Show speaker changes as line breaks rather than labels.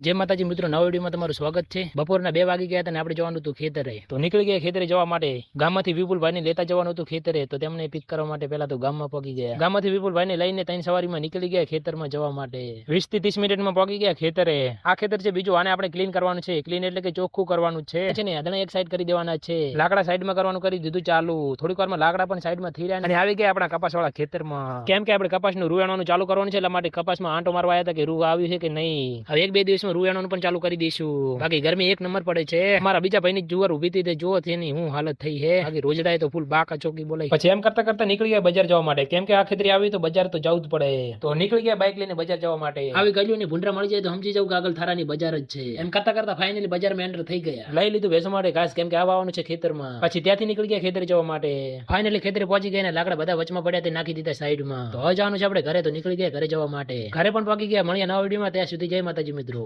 જય માતાજી મિત્રો, નવા વિડીયોમાં તમારું સ્વાગત છે. બપોરના બે વાગી ગયા અને આપણે જવાનું હતું ખેતરે. તો નીકળી ગયા ખેતરે જવા માટે. ગામમાંથી વિપુલભાઈને લેતા જવાનું હતું ખેતરે. તો તેમને પિક કરવા માટે પહેલા તો ગામમાં પહોંચી ગયા. ગામમાંથી વિપુલભાઈને લઈને ત્રણ સવારીમાં નીકળી ગયા ખેતરમાં જવા માટે. વીસથી ત્રીસ મિનિટમાં પહોંચી ગયા ખેતરે. આ ખેતર છે બીજું, આને આપણે ક્લીન કરવાનું છે. ક્લીન એટલે કે ચોખ્ખું કરવાનું છે. છે ને અદણા એક સાઈડ કરી દેવાના છે. લાકડા સાઈડમાં કરવાનું કરી દીધું ચાલુ. થોડીક વારમાં લાકડા પણ સાઈડમાં થઈ રહ્યા અને આવી ગયા આપણા કપાસવાળા ખેતરમાં. કેમ કે આપણે કપાસનું રૂવાણવાનું ચાલુ કરવાનું છે, એટલા માટે કપાસમાં આંટો મારવા આવ્યા હતા કે રૂ આવ્યું છે કે નહીં? હવે એક બે દિવસમાં રૂવાણવાનું પણ ચાલુ કરી દઈશું. બાકી ગરમી એક નંબર પડે છે. મારા બીજા ભાઈની જુવાર ઊભી હતી જુઓ તેની હું હાલત થઈ છે બાકી રોજડાએ તો ફૂલ બાકા ચોકી બોલાય. પછી એમ કરતા કરતા નીકળી ગયા બજાર જવા માટે. કેમ કે આ ખેતરી આવી તો બજાર તો જવું જ પડે. તો નીકળી ગયા બાઇક લઈને બજાર જવા માટે. આવી ગયું ને ભૂંડરા મળી જાય તો સમજી જવું કે આગળ થારાની બજાર જ છે. એમ કરતા કરતા ફાઇનલી બજારમાં એન્ટર થઈ ગયા. લઈ લીધું વેચવા માટે ઘાસ કેમ કે આવવાનું છે ખેતરમાં. પછી ત્યાંથી નીકળી ગયા ખેતરે જવા માટે. ફાઇનલી ખેતરે પહોંચી ગયા ને લાકડા બધા વચમાં પડ્યા તે નાખી દીધા સાઈડમાં. તો હવે જવાનું છે આપણે ઘરે તો નીકળી ગયા ઘરે જવા માટે. ઘરે પણ પહોંચી ગયા મળ્યા નવા વિડીયોમાં ત્યાં સુધી જય માતાજી મિત્રો.